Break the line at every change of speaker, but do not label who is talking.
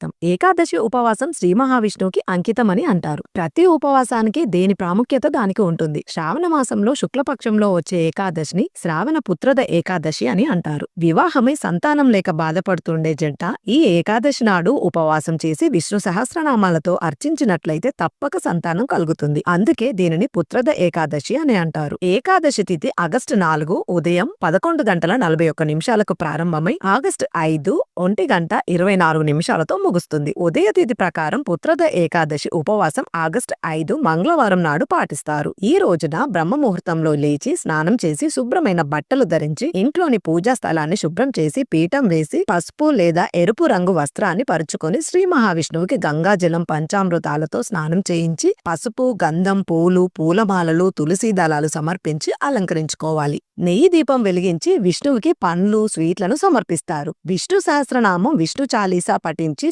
వ్యక్తం ఏకాదశి ఉపవాసం శ్రీ మహావిష్ణువుకి అంకితమని అంటారు. ప్రతి ఉపవాసానికి దేని ప్రాముఖ్యత దానికి ఉంటుంది. శ్రావణ మాసంలో శుక్లపక్షంలో వచ్చే ఏకాదశిని శ్రావణ పుత్రద ఏకాదశి అని అంటారు. వివాహమై సంతానం లేక బాధపడుతుండే జంట ఈ ఏకాదశి నాడు ఉపవాసం చేసి విష్ణు సహస్రనామాలతో అర్చించినట్లయితే తప్పక సంతానం కలుగుతుంది. అందుకే దీనిని పుత్రద ఏకాదశి అని అంటారు. ఏకాదశి తిథి ఆగస్టు నాలుగు ఉదయం పదకొండు గంటల నలభై ఒక్క నిమిషాలకు ప్రారంభమై ఆగస్టు ఐదు ఒంటి గంట ఇరవై నాలుగు నిమిషాలతో ముగుస్తుంది. ఉదయ తిథి ప్రకారం పుత్రద ఏకాదశి ఉపవాసం ఆగస్టు ఐదు మంగళవారం నాడు పాటిస్తారు. ఈ రోజున బ్రహ్మ ముహూర్తంలో లేచి స్నానం చేసి శుభ్రమైన బట్టలు ధరించి ఇంట్లోని పూజా స్థలాన్ని శుభ్రం చేసి పీఠం వేసి పసుపు లేదా ఎరుపు రంగు వస్త్రాన్ని పరుచుకొని శ్రీ మహావిష్ణువుకి గంగాజలం పంచామృతాలతో స్నానం చేయించి పసుపు గంధం పూలు పూలమాలలు తులసి దళాలు సమర్పించి అలంకరించుకోవాలి. నెయ్యి దీపం వెలిగించి విష్ణువుకి పండ్లు స్వీట్లను సమర్పిస్తారు. విష్ణు సహస్రనామం విష్ణు చాలీసా పఠించి